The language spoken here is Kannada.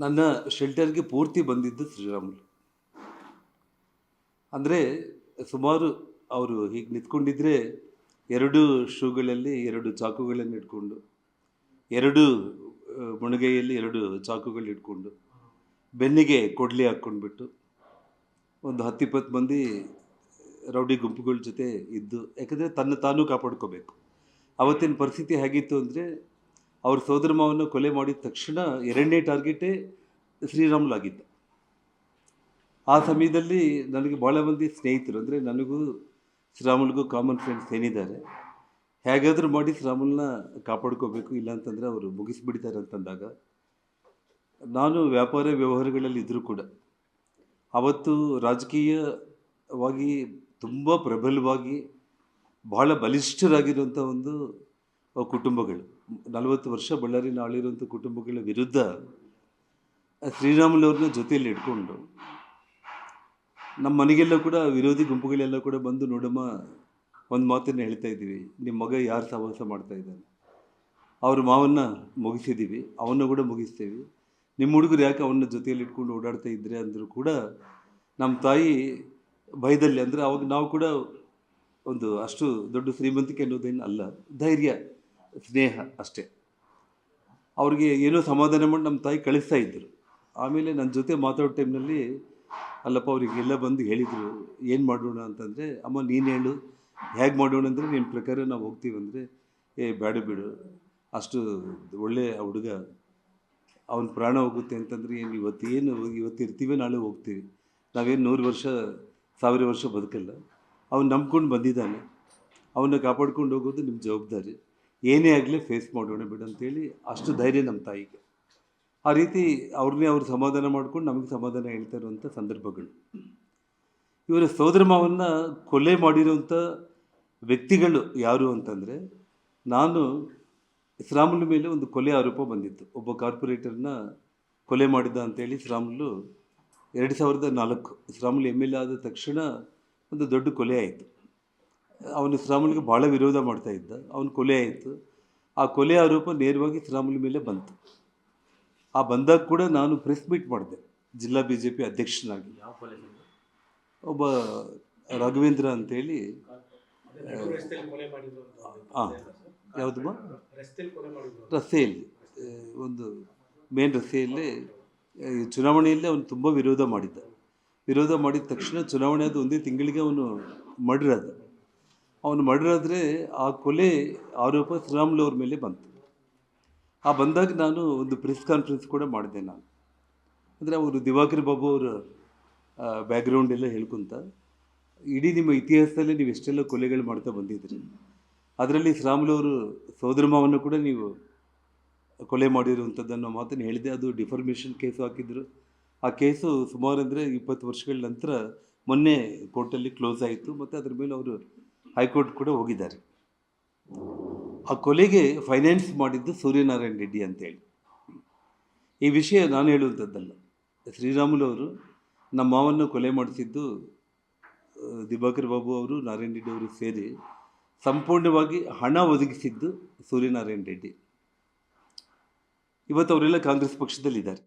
ನನ್ನ ಶೆಲ್ಟರ್ಗೆ ಪೂರ್ತಿ ಬಂದಿದ್ದು ಶ್ರೀರಾಮುಲು. ಅಂದರೆ ಸುಮಾರು ಅವರು ಹೀಗೆ ನಿಂತ್ಕೊಂಡಿದ್ರೆ ಎರಡು ಶೂಗಳಲ್ಲಿ ಎರಡು ಚಾಕುಗಳನ್ನು ಇಟ್ಕೊಂಡು, ಎರಡು ಮುಣಗೈಯಲ್ಲಿ ಎರಡು ಚಾಕುಗಳು ಇಟ್ಕೊಂಡು, ಬೆನ್ನಿಗೆ ಕೊಡ್ಲಿ ಹಾಕ್ಕೊಂಡ್ಬಿಟ್ಟು ಒಂದು ಹತ್ತಿಪ್ಪತ್ತು ಮಂದಿ ರೌಡಿ ಗುಂಪುಗಳ ಜೊತೆ ಇದ್ದು, ಯಾಕಂದರೆ ತನ್ನ ತಾನೂ ಕಾಪಾಡ್ಕೋಬೇಕು. ಅವತ್ತಿನ ಪರಿಸ್ಥಿತಿ ಹೇಗಿತ್ತು ಅಂದರೆ ಅವ್ರ ಸೋದರ ಮಾವನ್ನು ಕೊಲೆ ಮಾಡಿದ ತಕ್ಷಣ ಎರಡನೇ ಟಾರ್ಗೆಟೇ ಶ್ರೀರಾಮುಲು ಆಗಿದ್ದ. ಆ ಸಮಯದಲ್ಲಿ ನನಗೆ ಭಾಳ ಮಂದಿ ಸ್ನೇಹಿತರು, ಅಂದರೆ ನನಗೂ ಶ್ರೀರಾಮುಲ್ಗೂ ಕಾಮನ್ ಫ್ರೆಂಡ್ಸ್ ಏನಿದ್ದಾರೆ, ಹೇಗಾದರೂ ಮಾಡಿ ಶ್ರೀರಾಮುಲ್ನ ಕಾಪಾಡ್ಕೋಬೇಕು, ಇಲ್ಲಾಂತಂದರೆ ಅವರು ಮುಗಿಸಿಬಿಡ್ತಾರೆ ಅಂತಂದಾಗ, ನಾನು ವ್ಯಾಪಾರ ವ್ಯವಹಾರಗಳಲ್ಲಿ ಇದ್ದರೂ ಕೂಡ, ಅವತ್ತು ರಾಜಕೀಯವಾಗಿ ತುಂಬ ಪ್ರಬಲವಾಗಿ ಬಹಳ ಬಲಿಷ್ಠರಾಗಿರುವಂಥ ಒಂದು ಕುಟುಂಬಗಳು. ನಲವತ್ತು ವರ್ಷ ಬಳ್ಳಾರಿ ನಾಳಿರುವಂಥ ಕುಟುಂಬಗಳ ವಿರುದ್ಧ ಶ್ರೀರಾಮುಲವ್ರನ್ನ ಜೊತೆಯಲ್ಲಿ ಇಟ್ಕೊಂಡು ನಮ್ಮ ಮನೆಗೆಲ್ಲ ಕೂಡ ವಿರೋಧಿ ಗುಂಪುಗಳೆಲ್ಲ ಕೂಡ ಬಂದು ನೋಡಮ್ಮ ಒಂದು ಮಾತನ್ನು ಹೇಳ್ತಾ ಇದ್ದೀವಿ. ನಿಮ್ಮ ಮಗ ಯಾರು ಸಹವಾಸ ಮಾಡ್ತಾ ಇದ್ದಾನೆ? ಅವ್ರ ಮಾವನ್ನ ಮುಗಿಸಿದ್ದೀವಿ. ಅವನ್ನ ಕೂಡ ಮುಗಿಸ್ತೇವೆ. ನಿಮ್ಮ ಹುಡುಗರು ಯಾಕೆ ಅವನ್ನ ಜೊತೆಯಲ್ಲಿ ಇಟ್ಕೊಂಡು ಓಡಾಡ್ತಾ ಇದ್ರೆ ಅಂದರೂ ಕೂಡ ನಮ್ಮ ತಾಯಿ ಭಯದಲ್ಲಿ ಅಂದರೆ ಅವಾಗ ನಾವು ಕೂಡ ಒಂದು ಅಷ್ಟು ದೊಡ್ಡ ಶ್ರೀಮಂತಿಕೆ ಅನ್ನೋದೇನು ಅಲ್ಲ. ಧೈರ್ಯ. ಸ್ನೇಹ ಅಷ್ಟೇ. ಅವ್ರಿಗೆ ಏನೋ ಸಮಾಧಾನ ಮಾಡಿ ನಮ್ಮ ತಾಯಿ ಕಳಿಸ್ತಾ ಇದ್ದರು ಆಮೇಲೆ ನನ್ನ ಜೊತೆ ಮಾತಾಡೋ ಟೈಮ್ನಲ್ಲಿ, ಅಲ್ಲಪ್ಪ ಅವರಿಗೆಲ್ಲ ಬಂದು ಹೇಳಿದರು, ಏನು ಮಾಡೋಣ ಅಂತಂದರೆ, ಅಮ್ಮ, ನೀನು ಹೇಳು. ಹೇಗೆ ಮಾಡೋಣ ಅಂದರೆ ನಿನ್ನ ಪ್ರಕಾರ ನಾವು ಹೋಗ್ತೀವಿ ಅಂದರೆ, ಏ ಬೇಡ ಬಿಡು. ಅಷ್ಟು ಒಳ್ಳೆಯ ಹುಡುಗ. ಅವನ ಪ್ರಾಣ ಹೋಗುತ್ತೆ ಅಂತಂದರೆ, ಏನು ಇವತ್ತು ಏನು, ಇವತ್ತು ಇರ್ತೀವಿ ನಾಳೆ ಹೋಗ್ತೀವಿ. ನಾವೇನು ನೂರು ವರ್ಷ, ಸಾವಿರ ವರ್ಷ ಬದುಕಲ್ಲ. ಅವನು ನಂಬ್ಕೊಂಡು ಬಂದಿದ್ದಾನೆ. ಅವನ್ನ ಕಾಪಾಡ್ಕೊಂಡು ಹೋಗೋದು ನಿಮ್ಮ ಜವಾಬ್ದಾರಿ. ಏನೇ ಆಗಲಿ ಫೇಸ್ ಮಾಡೋಣ ಬಿಡು ಅಂತೇಳಿ ಅಷ್ಟು ಧೈರ್ಯ ನಮ್ಮ ತಾಯಿಗೆ. ಆ ರೀತಿ ಅವ್ರನ್ನೇ ಅವ್ರು ಸಮಾಧಾನ ಮಾಡ್ಕೊಂಡು ನಮಗೆ ಸಮಾಧಾನ ಹೇಳ್ತಾ ಇರುವಂಥ ಸಂದರ್ಭಗಳು. ಇವರ ಸೋದರ ಮಾವನ್ನ ಕೊಲೆ ಮಾಡಿರುವಂಥ ವ್ಯಕ್ತಿಗಳು ಯಾರು ಅಂತಂದರೆ ನಾನು ಶ್ರಾಮುಲ್ ಮೇಲೆ ಒಂದು ಕೊಲೆ ಆರೋಪ ಬಂದಿತ್ತು. ಒಬ್ಬ ಕಾರ್ಪೊರೇಟರ್ನ ಕೊಲೆ ಮಾಡಿದ ಅಂತೇಳಿ ಶ್ರಾಮುಲು ಎರಡು ಸಾವಿರದ ನಾಲ್ಕು. ಶ್ರಾಮುಲು ಎಂ ಎಲ್ ಎ ಆದ ತಕ್ಷಣ ಒಂದು ದೊಡ್ಡ ಕೊಲೆ ಆಯಿತು. ಅವನು ಶ್ರೀರಾಮುಲಿಗೆ ಭಾಳ ವಿರೋಧ ಮಾಡ್ತಾ ಇದ್ದ. ಅವನು ಕೊಲೆ ಆಯಿತು. ಆ ಕೊಲೆ ಆರೋಪ ನೇರವಾಗಿ ಶ್ರೀರಾಮುಲಿ ಮೇಲೆ ಬಂತು. ಆ ಬಂದಾಗ ಕೂಡ ನಾನು ಪ್ರೆಸ್ ಮೀಟ್ ಮಾಡಿದೆ. ಜಿಲ್ಲಾ ಬಿ ಜೆ ಪಿ ಅಧ್ಯಕ್ಷನಾಗಿ ಒಬ್ಬ ರಾಘವೇಂದ್ರ ಅಂತೇಳಿ ಹಾಂ ಯಾವುದಮ್ಮ ರಸ್ತೆಯಲ್ಲಿ ಒಂದು ಮೇನ್ ರಸ್ತೆಯಲ್ಲಿ ಚುನಾವಣೆಯಲ್ಲಿ ಅವನು ತುಂಬ ವಿರೋಧ ಮಾಡಿದ್ದ. ವಿರೋಧ ಮಾಡಿದ ತಕ್ಷಣ ಚುನಾವಣೆ ಅದು ಒಂದೇ ತಿಂಗಳಿಗೆ ಅವನು ಮರ್ಡರ್ ಆದ. ಅವನು ಮಾಡಿರಾದರೆ ಆ ಕೊಲೆ ಆರೋಪ ಶ್ರೀರಾಮುಲು ಅವ್ರ ಮೇಲೆ ಬಂತು. ಆ ಬಂದಾಗ ನಾನು ಒಂದು ಪ್ರೆಸ್ ಕಾನ್ಫರೆನ್ಸ್ ಕೂಡ ಮಾಡಿದೆ ನಾನು. ಅಂದರೆ ಅವರು ದಿವಾಕರ್ ಬಾಬು ಅವರ ಬ್ಯಾಕ್ಗ್ರೌಂಡ್ ಎಲ್ಲ ಹೇಳ್ಕೊಂತ, ಇಡೀ ನಿಮ್ಮ ಇತಿಹಾಸದಲ್ಲಿ ನೀವು ಎಷ್ಟೆಲ್ಲ ಕೊಲೆಗಳು ಮಾಡ್ತಾ ಬಂದಿದ್ರಿ. ಅದರಲ್ಲಿ ಶ್ರೀರಾಮುಲು ಅವರು ಸೋದರ ಮಾವನ್ನು ಕೂಡ ನೀವು ಕೊಲೆ ಮಾಡಿರುವಂಥದ್ದನ್ನು ಮಾತನ್ನು ಹೇಳಿದೆ. ಅದು ಡಿಫಾರ್ಮೇಷನ್ ಕೇಸು ಹಾಕಿದ್ರು. ಆ ಕೇಸು ಸುಮಾರು ಅಂದರೆ ಇಪ್ಪತ್ತು ವರ್ಷಗಳ ನಂತರ ಮೊನ್ನೆ ಕೋರ್ಟಲ್ಲಿ ಕ್ಲೋಸ್ ಆಯಿತು. ಮತ್ತು ಅದ್ರ ಮೇಲೆ ಅವರು ಹೈಕೋರ್ಟ್ ಕೂಡ ಹೋಗಿದ್ದಾರೆ. ಆ ಕೊಲೆಗೆ ಫೈನಾನ್ಸ್ ಮಾಡಿದ್ದು ಸೂರ್ಯನಾರಾಯಣ ರೆಡ್ಡಿ ಅಂತೇಳಿ. ಈ ವಿಷಯ ನಾನು ಹೇಳುವಂಥದ್ದಲ್ಲ. ಶ್ರೀರಾಮುಲು ಅವರು ನಮ್ಮ ಮಾವನ್ನು ಕೊಲೆ ಮಾಡಿಸಿದ್ದು ದಿಬಾಕರ್ ಬಾಬು ಅವರು, ನಾರಾಯಣ ರೆಡ್ಡಿ ಅವರು ಸೇರಿ ಸಂಪೂರ್ಣವಾಗಿ ಹಣ ಒದಗಿಸಿದ್ದು ಸೂರ್ಯನಾರಾಯಣ ರೆಡ್ಡಿ. ಇವತ್ತು ಅವರೆಲ್ಲ ಕಾಂಗ್ರೆಸ್ ಪಕ್ಷದಲ್ಲಿದ್ದಾರೆ.